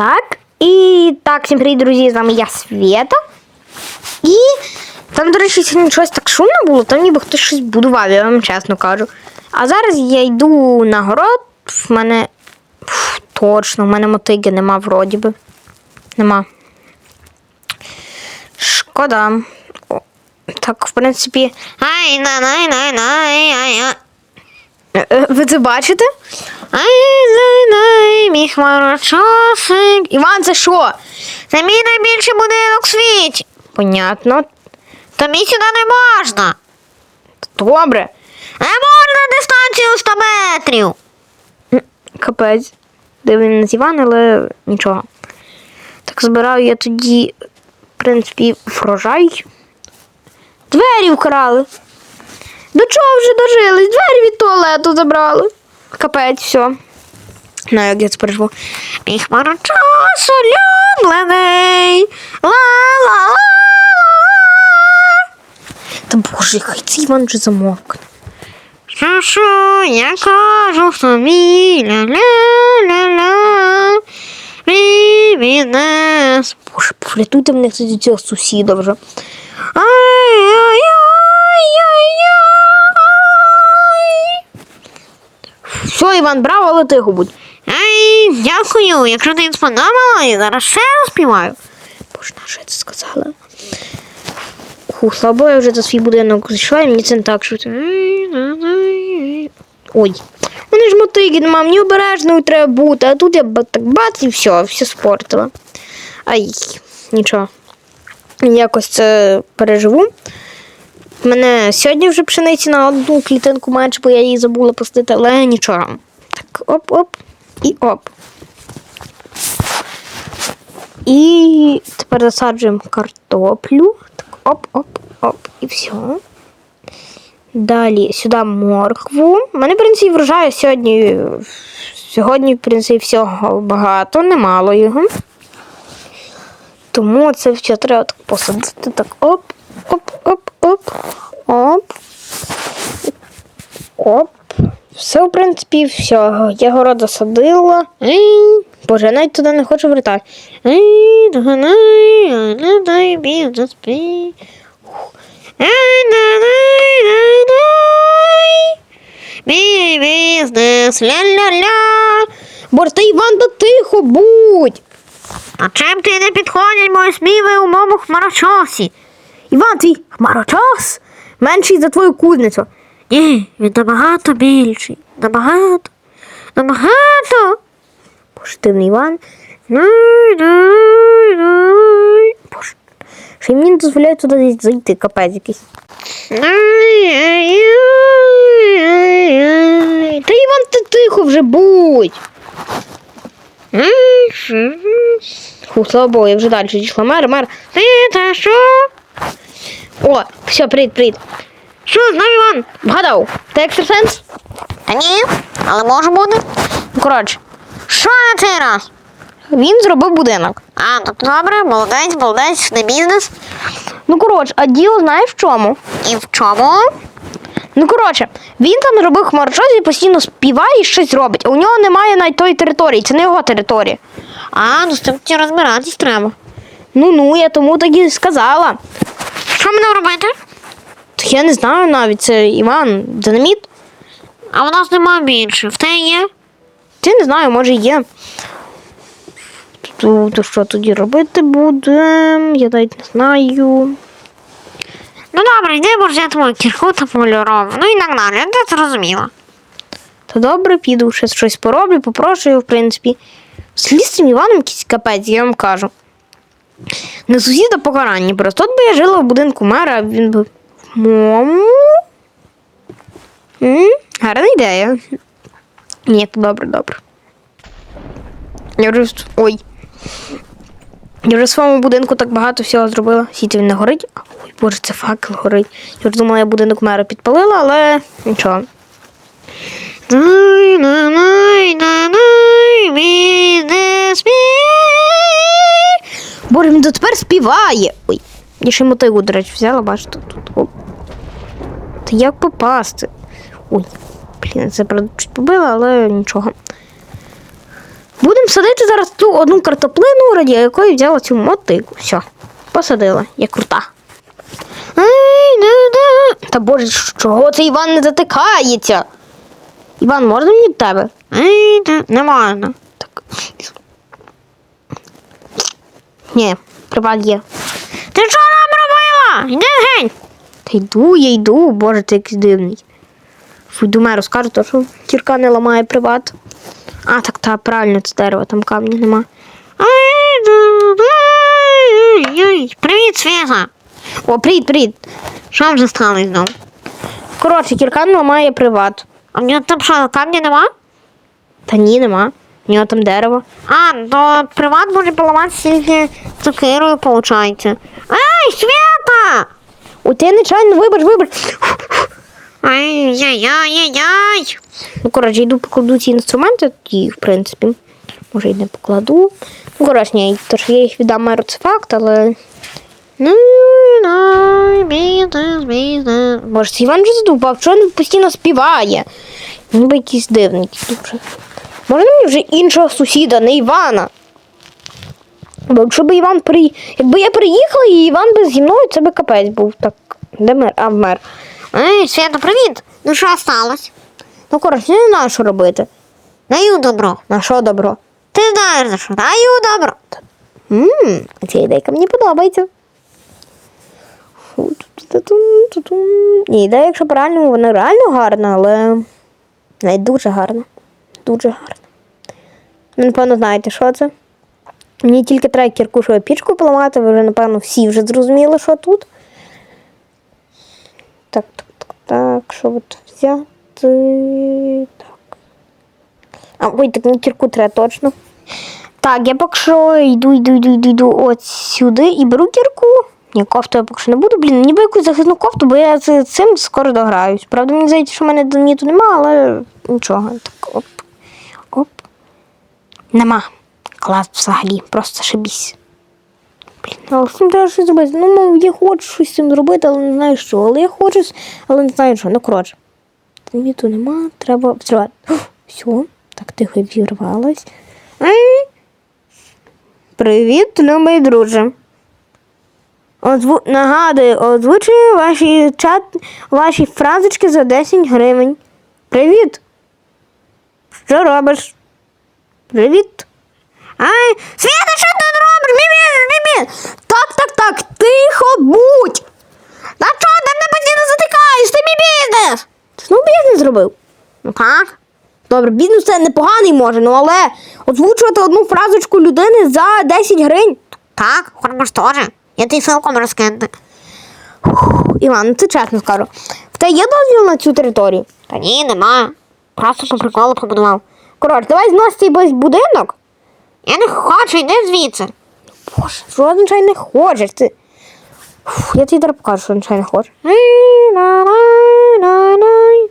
Так. І так, всім привіт, друзі, з вами я Свєта. І там, до речі, сьогодні щось так шумно було, там ніби хтось щось будував, я вам чесно кажу. А зараз я йду на город, в мене. Фу, точно, в мене мотиги нема вроді би. Нема. Шкода. О, так, в принципі. Ай, на, най, най, най, ай, е, е, Ви це бачите? Ай, най, най, мій хмарочосик. Іван, це що? Це мій найбільший будинок в світі. Понятно. Тобі сюди не можна. Добре. Не можна дистанцію 100 метрів. Капець. Дивний з Іван, але нічого. Так збираю я тоді, в принципі, врожай. Двері вкрали. До чого вже дожились? Двері від туалету забрали. Капець, все. Ну, як я це переживу. Мій хмарочос улюблений. Ла-ла-ла. Та боже, хай цей Іван вже замовкне. Що, що, я кажу тобі, ля-ля-ля-ля. Привінес. Боже, порятуйте мене кстати, цього сусіда вже. Все, Іван, браво, але тихо будь. Ай, дякую, якщо ти сподобала, я зараз ще співаю. Боже, на що я це сказала? Ху, слабо я вже за свій будинок зайшла, і мені це не так швидко. Ой. Мене ж мотиги нема, мені обережною треба бути, а тут я так бац і все, все спортила. Ай, нічого. Якось це переживу. У мене сьогодні вже пшениці на одну клітинку менше, бо я її забула пустити, але нічого. Так, оп-оп і оп. І тепер засаджуємо картоплю. Так, оп-оп-оп. І все. Далі сюди моркву. У мене, в принципі, врожаю сьогодні. Сьогодні, в принципі, всього багато, немало його. Тому це все треба так посадити. Так, оп, оп, оп, оп. Все, в принципі, все. Я город засадила. Боже, навіть туди не хочу вертати. Мій бізнес, ля-ля-ля. Боже, та Іван, да тихо будь! А чим ти не підходять мої сміви у моєму хмарочосі? Іван, твій хмарочос менший за твою кузницю. Ні, він набагато більший. Набагато. Набагато. Боже, Іван. Боже, що мені не дозволяє туди зайти, капець якийсь. Та Іван, ти тихо вже будь. Фу, слава Богу, я вже далі дійшла. Мер, мер. Ти та що? О, все, привіт, привіт. Що, знов Іван? Вгадав, ти екстрасенс? Та ні, але може бути. Ну, коротше, Що на цей раз? він зробив будинок. А, так добре, молодець, молодець, не бізнес. Ну, коротше, а діло знаєш в чому? І в чому? Ну, коротше, він там зробив хмарочос і постійно співає і щось робить. А у нього немає навіть тої території, це не його територія. А, ну з цим розбиратись треба. Ну ну, я тому так і сказала. Що мені робити? Так я не знаю навіть, це Іван, динаміт. А в нас нема більше. В те є. Ти не знаю, може є. То, то що тоді робити будемо? Я навіть не знаю. Ну добре, йди, бо вже твою кірку та полюров. Ну і так далі, ти зрозуміла. Та добре, піду ще щось пороблю, попрошу в принципі. З лісом Іваном якийсь капець, я вам кажу. Не сусіда покарання просто. От би я жила в будинку мера, він би. Мому. Гарна ідея. Ні, то добре, добре. Я вже. Ой. Я вже в своєму будинку так багато всього зробила. Сіті він не горить. Ой, боже, це факел горить. Я вже думала, я будинок мера підпалила, але нічого. Боже, він дотепер співає. Ой, я ще мотигу, до речі, взяла, бачите, тут. Оп. Та як попасти? Ой, блін, це правда чуть побила, але нічого. Будемо садити зараз ту одну картоплину, раді якої взяла цю мотику. Все, посадила. Я крута. Та боже, чого це Іван не затикається? Іван, можна мені від тебе? Не можна. Так. Ні, приват є. Ти що нам робила? Іди гень. Та йду, я йду, боже, ти якийсь дивний. Фу, мене розкажу, то, що кірка не ламає приват. А, так, та, правильно, це дерево, там камня нема. Привіт, Света. О, привіт, привіт. Що вже сталося знову? Коротше, кірка не ламає приват. А в нього там що, камня нема? Та ні, нема. У нього там дерево. А, то приват може поламати тільки цукерою, виходить. Ай, Света! О, ти нечайно, вибач, вибач. Ай-яй-яй-яй-яй. Ну, коротше, йду покладу ці інструменти, і, в принципі, може і не покладу. Ну, коротше, ні, то що я їх віддам артефакт, але. Ну. Боже, Іван вже задупав, що він постійно співає. Ніби якийсь дивний дуже. Можна мені вже іншого сусіда, не Івана? Бо якщо б Іван при... Якби я приїхала і Іван би зі мною, це би капець був. Так, де мер? А вмер. Ей, Света, привіт. Ну що сталося? Ну, коротше, не знаю, що робити. Даю добро. На що добро? Ти знаєш за що? Даю добро. Ммм, ця ідейка мені подобається. Ні, ідея, якщо по-реальному, вона реально гарна, але навіть дуже гарна. Дуже гарна. Ви, напевно, знаєте, що це. Мені тільки треба кіркушову пічку поламати, ви вже, напевно, всі вже зрозуміли, що тут. Так, так, так, так, що от взяти. Так. А, ой, так мені кірку треба точно. Так, я поки що йду, йду, йду, йду, йду от сюди і беру кірку. Ні, кофту я поки що не буду. Блін, ніби якусь захисну кофту, бо я з цим скоро дограюсь. Правда, мені здається, що в мене доніту нема, але нічого. Так, оп. Оп. Нема. Клас взагалі, просто шибісь. Блін, але з цим треба щось зробити. Ну, я хочу щось з цим зробити, але не знаю що. Але я хочу, але не знаю що. Ну, коротше. Доніту нема, треба взривати. Все, так тихо вірвалась. Привіт, любий друже. Озву... Нагадую, озвучую ваші чат... ваші фразочки за 10 гривень. Привіт. Що робиш? Привіт. Ай, Свята, що ти робиш? Мімі, мімі. Так, так, так, тихо будь. Та чого ти мене постійно затикаєш? Ти мій бізнес. Ти знову бізнес зробив? Ну так. Добре, бізнес це непоганий може, ну але озвучувати одну фразочку людини за 10 гривень. Так, хочеш теж. Я тобі ссылку можу скинути. Іван, ну це чесно скажу. В тебе є дозвіл на цю територію? Та ні, нема. Просто по приколу побудував. Коротше, давай знос цей будинок. Я не хочу, йди звідси. Боже, що означає не хочеш? Ти... Фу, я тобі зараз покажу, що означає не хочеш.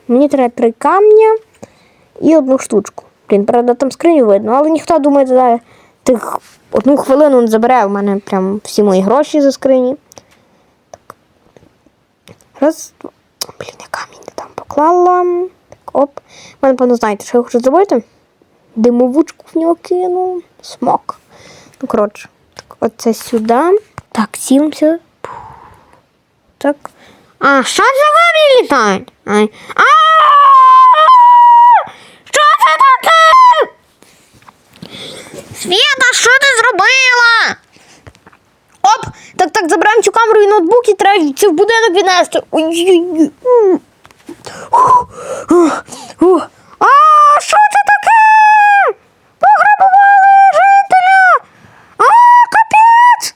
Мені треба три камня і одну штучку. Блін, правда, там скриню видно, але ніхто думає, за тих одну хвилину забере. У мене прям всі мої гроші за скрині. Так. Раз, два. Блін, я камінь там поклала. Так, оп. Ви, напевно, знаєте, що я хочу зробити? Димовучку в нього кину. Смок. Ну, коротше, так, оце сюди. Так, сілимося. Так. А що це камні літають? А! Що це таке? Свята, що ти зробила? Оп! Так, так, забираємо цю камеру і ноутбук і треба це в будинок віднести. Ой-ой-ой. А, що це таке? Пограбували жителя! А, капець!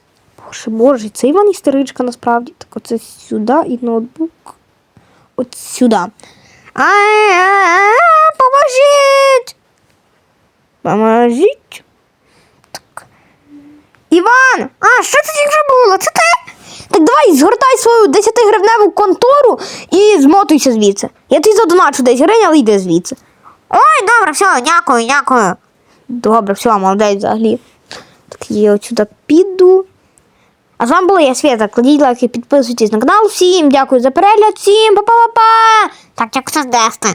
Боже, боже, це Іван істеричка насправді. Так, оце сюди і ноутбук. От сюди. А-а-а, поможіть! Поможіть. Так. Іван! А, що це тільки було? Це ти? Так давай згортай свою 10-гривневу контору і змотуйся звідси. Я тобі задоначу 10 гривень, але йди звідси. Ой, добре, все, дякую, дякую. Добре, все, молодець взагалі. Так, я от сюди піду. А з вами була я Свята. Кладіть лайки, підписуйтесь на канал. Всім дякую за перегляд, всім па-па-па-па! Так, як все здести?